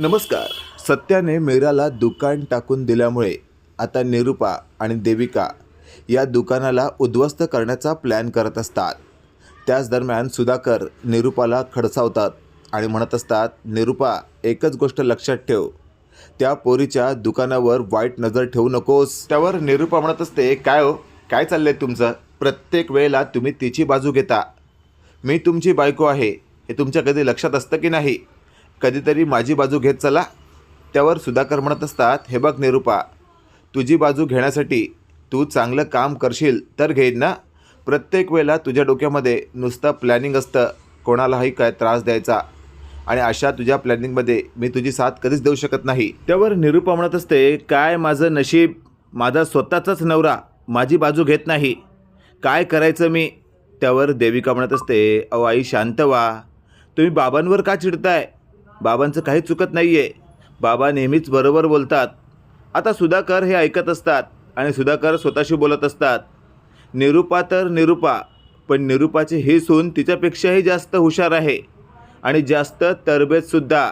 नमस्कार. सत्याने मीराला दुकान टाकून दिल्यामुळे आता निरुपा आणि देविका या दुकानाला उद्ध्वस्त करण्याचा प्लॅन करत असतात. त्याच दरम्यान सुधाकर निरुपाला खडसावतात आणि म्हणत असतात निरुपा एकच गोष्ट लक्षात ठेव. त्या पोरीच्या दुकानावर वाईट नजर ठेवू नकोस. त्यावर निरुपा म्हणत असते काय हो? काय चाललंय तुमचं? प्रत्येक वेळेला तुम्ही तिची बाजू घेता. मी तुमची बायको आहे. हे तुमच्या कधी लक्षात असतं की नाही? कधीतरी माझी बाजू घेत चला. त्यावर सुधाकर म्हणत असतात हे बघ निरुपा तुझी बाजू घेण्यासाठी तू चांगलं काम करशील तर घेईन ना? प्रत्येक वेळेला तुझ्या डोक्यामध्ये नुसतं प्लॅनिंग असतं कोणालाही काय त्रास द्यायचा. आणि अशा तुझ्या प्लॅनिंगमध्ये मी तुझी साथ कधीच देऊ शकत नाही. त्यावर निरुपा म्हणत असते काय माझं नशीब माझा स्वतःचाच नवरा माझी बाजू घेत नाही. काय करायचं मी? त्यावर देविका म्हणत असते अहो आई शांत व्हा. तुम्ही बाबांवर का चिडताय? बाबांचं काही चुकत नाही आहे बाबा नेहमीच बरोबर बोलतात. आता सुधाकर हे ऐकत असतात आणि सुधाकर स्वतःशी बोलत असतात. निरुपा तर निरुपा पण निरुपाची ही सून तिच्यापेक्षाही जास्त हुशार आहे आणि जास्त तरबेजसुद्धा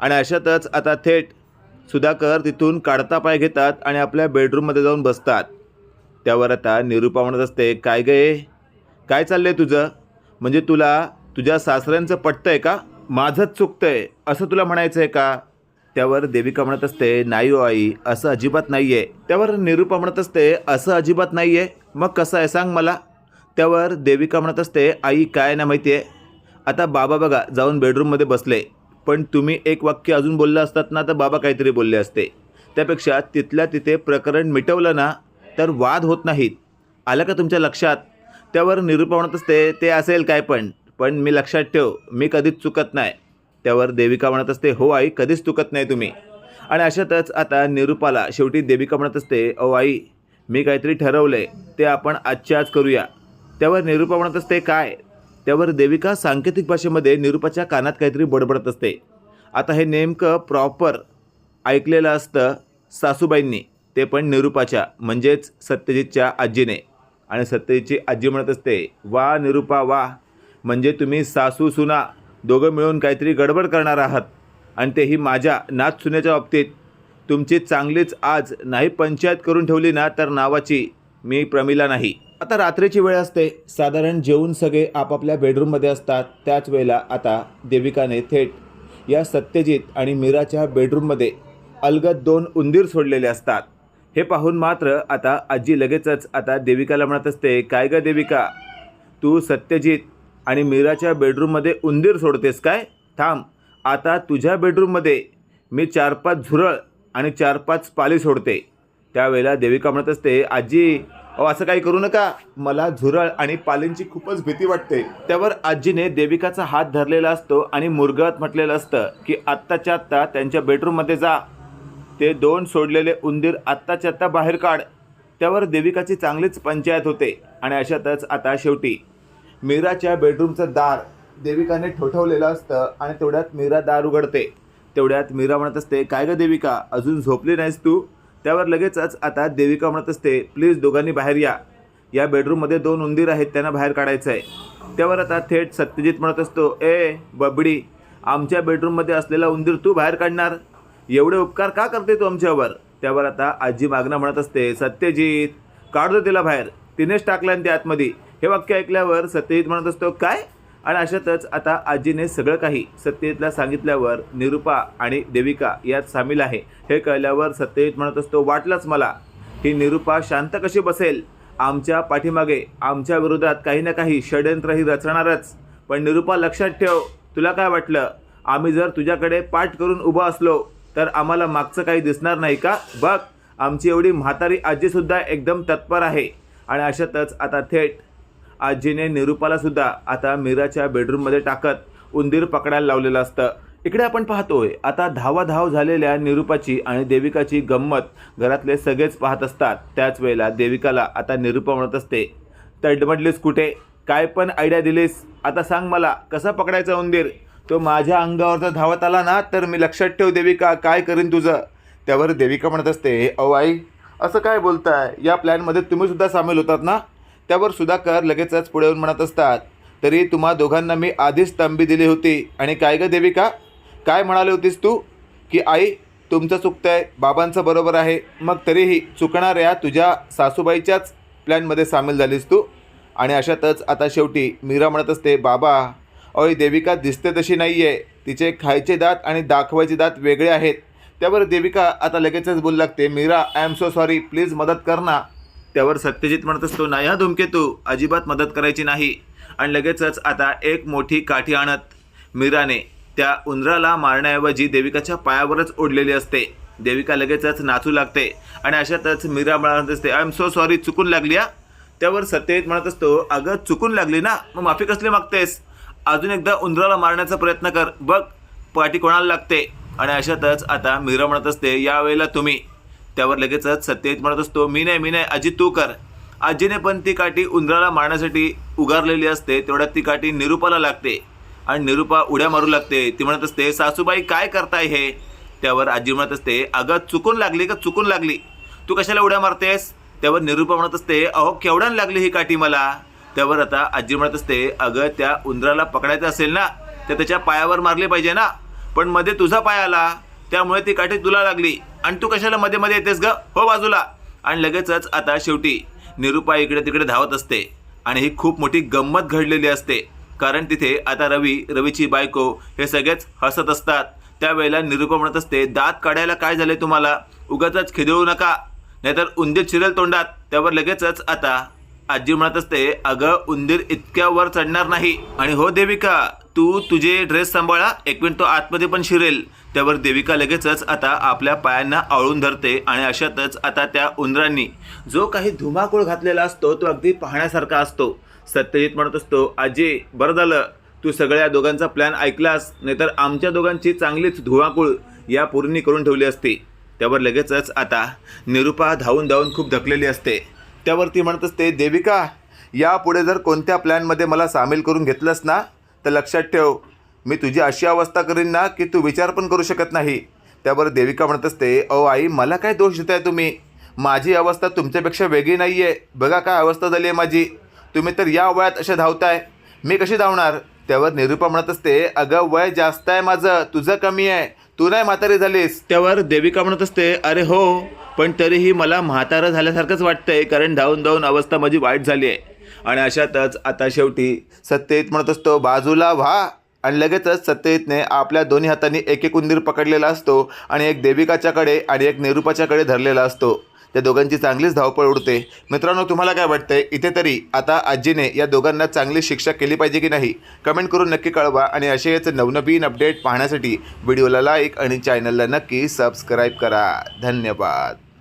आणि अशातच आता थेट सुधाकर तिथून काढता पाय घेतात आणि आपल्या बेडरूममध्ये जाऊन बसतात. त्यावर आता निरुपा म्हणत असते काय गे काय चाललं आहे तुझं? म्हणजे तुला तुझ्या सासऱ्यांचं पटतंय का? माझंच चुकतं आहे असं तुला म्हणायचं आहे का? त्यावर देविका म्हणत असते नाही ओ आई असं अजिबात नाही आहे त्यावर निरूपा म्हणत असते असं अजिबात नाही आहे मग कसं आहे? सांग मला. त्यावर देविका म्हणत असते आई काय ना माहिती आहे आता बाबा बघा जाऊन बेडरूममध्ये बसले. पण तुम्ही एक वाक्य अजून बोललं असतात ना तर बाबा काहीतरी बोलले असते. त्यापेक्षा तिथल्या तिथे प्रकरण मिटवलं ना तर वाद होत नाहीत. आलं का तुमच्या लक्षात? त्यावर निरूपा म्हणत असते ते असेल काय पण. पण मी लक्षात ठेव मी कधीच चुकत नाही. त्यावर देविका म्हणत असते हो आई कधीच चुकत नाही तुम्ही. आणि अशातच आता निरुपाला शेवटी देविका म्हणत असते ओ आई मी काहीतरी ठरवलं आहे ते आपण आजच्या आज करूया. त्यावर निरूपा म्हणत असते काय? त्यावर देविका सांकेतिक भाषेमध्ये निरुपाच्या कानात काहीतरी बडबडत असते. आता हे नेमकं प्रॉपर ऐकलेलं असतं सासूबाईंनी ते पण निरूपाच्या म्हणजेच सत्यजितच्या आजीने. आणि सत्यजितची आजी म्हणत असते वा निरुपा वा. म्हणजे तुम्ही सासू सुना दोघं मिळून काहीतरी गडबड करणार आहात. आणि तेही माझ्या नाच सुनेच्या बाबतीत. तुमची चांगलीच आज नाही पंचायत करून ठेवली ना तर नावाची मी प्रमिला नाही. आता रात्रीची वेळ असते. साधारण जेवून सगळे आपापल्या बेडरूममध्ये असतात. त्याच वेळेला आता देविकाने थेट या सत्यजित आणि मीराच्या बेडरूममध्ये अलगद दोन उंदीर सोडलेले असतात. हे पाहून मात्र आता आजी लगेचच आता देविकाला म्हणत असते काय ग देविका? तू सत्यजित आणि मीराच्या बेडरूममध्ये उंदीर सोडतेस काय? थांब. आता तुझ्या बेडरूममध्ये मी चार पाच झुरळ आणि चार पाच पाली सोडते. त्यावेळेला देविका म्हणत असते आजी अहो असं काही करू नका. मला झुरळ आणि पालींची खूपच भीती वाटते. त्यावर आजीने देविकाचा हात धरलेला असतो आणि मुरगळत म्हटलेलं असतं की आत्ताच्या आत्ता त्यांच्या बेडरूममध्ये जा. ते दोन सोडलेले उंदीर आत्ताच्या आत्ता बाहेर काढ. त्यावर देविकाची चांगलीच पंचायत होते आणि अशातच आता शेवटी मीराच्या बेडरूमचं दार देविकाने ठोठवलेलं असतं आणि तेवढ्यात मीरा दार उघडते. तेवढ्यात मीरा म्हणत असते काय ग देविका अजून झोपली नाहीस तू? त्यावर लगेचच आता देविका म्हणत असते प्लीज दोघांनी बाहेर या. या बेडरूममध्ये दोन उंदीर आहेत त्यांना बाहेर काढायचं आहे त्यावर आता थेट सत्यजित म्हणत असतो ए बबडी आमच्या बेडरूममध्ये असलेला उंदीर तू बाहेर काढणार? एवढे उपकार का करते तू आमच्यावर? त्यावर आता आजी मागणं म्हणत असते सत्यजित काढतो तिला बाहेर. तिनेच टाकलं आणि त्या आतमध्ये. हे वाक्य ऐकल्यावर सत्यजित म्हणत असतो काय? आणि अशातच आता आजीने सगळं काही सत्यजितला सांगितल्यावर निरुपा आणि देविका यात सामील आहे. हे कळल्यावर सत्यजित म्हणत असतो वाटलंच मला ही निरुपा शांत कशी बसेल? आमच्या पाठीमागे आमच्या विरोधात काही ना काही षडयंत्रही रचणारच. पण निरुपा लक्षात ठेव तुला काय वाटलं? आम्ही जर तुझ्याकडे पाठ करून उभं असलो तर आम्हाला मागचं काही दिसणार नाही का? बघ आमची एवढी म्हातारी आजीसुद्धा एकदम तत्पर आहे. आणि अशातच आता थेट आजीने निरुपाला सुद्धा आता मीराच्या बेडरूममध्ये टाकत उंदीर पकडायला लावलेलं असतं. इकडे आपण पाहतोय आता धावाधाव झालेल्या निरुपाची आणि देविकाची गंमत घरातले सगळेच पाहत असतात. त्याच वेळेला देविकाला आता निरूपा म्हणत असते तडमडलीस कुठे? काय पण आयडिया दिलीस? आता सांग मला कसा पकडायचा उंदीर? तो माझ्या अंगावर जर धावत आला ना तर मी लक्षात ठेव देविका काय करीन तुझं? त्यावर देविका म्हणत असते अहो आई असं काय बोलताय? या प्लॅनमध्ये तुम्ही सुद्धा सामील होतात ना? त्यावर सुधाकर लगेचच पुढे येऊन म्हणत असतात तरी तुम्हा दोघांना मी आधीच तंबी दिली होती. आणि काय ग देविका? काय म्हणाली होतीस तू? की आई तुमचं चुकतं आहे बाबांचं बरोबर आहे. मग तरीही चुकणाऱ्या तुझ्या सासूबाईच्याच प्लॅनमध्ये सामील झालीस तू? आणि अशातच आता शेवटी मीरा म्हणत असते बाबा अय देविका दिसते तशी नाही आहे तिचे खायचे दात आणि दाखवायचे दात वेगळे आहेत. त्यावर देविका आता लगेचच बोलू लागते Meera I am so sorry please मदत कर ना. त्यावर सत्यजित म्हणत असतो नाही हा धूमकेतू अजिबात मदत करायची नाही. आणि लगेचच आता एक मोठी काठी आणत मीराने त्या उंदराला मारण्याऐवजी देविकाच्या पायावरच ओढलेली असते. देविका लगेचच नाचू लागते आणि अशातच मीरा म्हणत असते आय एम सो सॉरी चुकून लागली हा. त्यावर सत्यजित म्हणत असतो अगं चुकून लागली ना मग माफी कसली मागतेस? अजून एकदा उंदराला मारण्याचा प्रयत्न कर बघ पाठी कोणाला लागते. आणि अशातच आता मीरा म्हणत असते यावेळेला तुम्ही त्यावर लगेचच सत्यजित म्हणत असतो मी नाही मी नाही आजी तू कर. आजीने पण ती काठी उंदराला मारण्यासाठी उगारलेली असते तेवढ्यात ती काठी निरुपाला लागते. आणि निरुपा उड्या मारू लागते. ती म्हणत असते सासूबाई काय करताय हे? त्यावर आजी म्हणत असते अगं चुकून लागली का? चुकून लागली. तू कशाला उड्या मारतेस? त्यावर निरुपा म्हणत असते अहो केवढ्यानं लागली ही काठी मला? त्यावर आता आजी म्हणत असते अगं त्या उंदराला पकडायचं असेल ना तर त्याच्या पायावर मारले पाहिजे ना पण मध्ये तुझा पाय आला त्यामुळे ती काठी तुला लागली. आणि तू कशाला मध्ये मध्ये येतेस ग? हो बाजूला. आणि लगेचच आता शेवटी निरुपा इकडे तिकडे धावत असते. आणि ही खूप मोठी गंमत घडलेली असते. कारण तिथे आता रवी रवीची बायको हे सगळेच हसत असतात. त्यावेळेला निरुपा म्हणत असते दात काढायला काय झाले तुम्हाला? उगाच खिदळू नका. नाहीतर उंदीर शिरेल तोंडात. त्यावर लगेचच आता आजी म्हणत असते अगं उंदीर इतक्या वर चढणार नाही. आणि हो देविका तू तुझे ड्रेस सांभाळा. एक मिनिट तो आतमध्ये पण शिरेल. त्यावर देविका लगेचच आता आपल्या पायांना आळून धरते आणि अशातच आता त्या उंदरांनी जो काही धुमाकूळ घातलेला असतो तो अगदी पाहण्यासारखा असतो. सत्यजित म्हणत असतो आजी बरं झालं. तू सगळ्या दोघांचा प्लॅन ऐकलास नाहीतर आमच्या दोघांची चांगलीच धुमाकूळ या पूर्णी करून ठेवली असती. त्यावर लगेचच आता निरुपा धावून धावून खूप धकलेली असते. त्यावर ती म्हणत असते देविका यापुढे जर कोणत्या प्लॅनमध्ये मला सामील करून घेतलंस ना तर लक्षात ठेव मी तुझी अशी अवस्था करीन ना की तू विचार पण करू शकत नाही. त्यावर देविका म्हणत असते अहो आई मला काय दोष देताय तुम्ही? माझी अवस्था तुमच्यापेक्षा वेगळी नाही आहे बघा काय अवस्था झाली आहे माझी. तुम्ही तर या वयात असे धावताय. मी कशी धावणार? त्यावर निरूपा म्हणत असते अगं वय जास्त आहे माझं. तुझं कमी आहे. तू नाही म्हातारी झालीस. त्यावर देविका म्हणत असते अरे हो पण तरीही मला म्हातारं झाल्यासारखंच वाटतंय कारण धावून धावून अवस्था माझी वाईट झाली आहे. आणि अशातच आता शेवटी सत्येत म्हणत असतो बाजूला व्हा. आणि लगेचच सत्यजितने आपल्या दोन्ही हातांनी एक एक उंदीर पकडलेला असतो आणि एक देविकाच्याकडे आणि एक निरुपाच्याकडे धरलेला असतो. त्या दोघांची चांगलीच धावपळ उडते. मित्रांनो तुम्हाला काय वाटतंय? इथे तरी आता आजीने या दोघांना चांगली शिक्षा केली पाहिजे की नाही? कमेंट करून नक्की कळवा आणि असे याचं नवनवीन अपडेट पाहण्यासाठी व्हिडिओला लाईक आणि चॅनलला नक्की सबस्क्राईब करा. धन्यवाद.